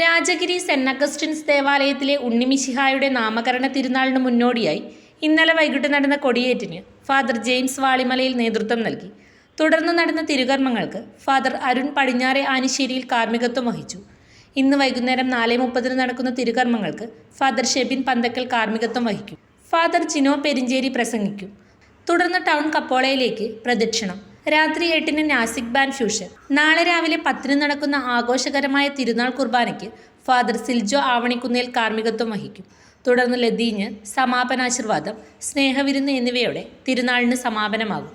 Rajagiri saint Augustine's ദേവാലയത്തിലെ ഉണ്ണിമിശിഹായുടെ നാമകരണ തിരുനാളിന് മുന്നോടിയായി ഇന്നലെ വൈകിട്ട് നടന്ന കൊടിയേറ്റിന് ഫാദർ ജെയിംസ് വാളിമലയിൽ നേതൃത്വം നൽകി. തുടർന്ന് നടന്ന തിരുകർമ്മങ്ങൾക്ക് ഫാദർ അരുൺ പടിഞ്ഞാറെ ആനിശ്ശേരിയിൽ കാർമ്മികത്വം വഹിച്ചു. ഇന്ന് വൈകുന്നേരം നാല് മുപ്പതിന് നടക്കുന്ന തിരുകർമ്മങ്ങൾക്ക് ഫാദർ ഷെബിൻ പന്തക്കൽ കാർമ്മികത്വം വഹിക്കും. ഫാദർ ചിനോ പെരിഞ്ചേരി പ്രസംഗിക്കും. തുടർന്ന് ടൗൺ കപ്പോളയിലേക്ക് പ്രദക്ഷിണം. രാത്രി എട്ടിന് നാസിക് ബാൻഡ് ഫ്യൂഷൻ. നാളെ രാവിലെ പത്തിന് നടക്കുന്ന ആഘോഷകരമായ തിരുനാൾ കുർബാനയ്ക്ക് ഫാദർ സിൽജോ ആവണിക്കുന്നേൽ കാർമ്മികത്വം വഹിക്കും. തുടർന്ന് ലതീഞ്ഞ് സമാപനാശീർവാദം സ്നേഹവിരുന്ന് എന്നിവയോടെ തിരുനാളിന് സമാപനമാകും.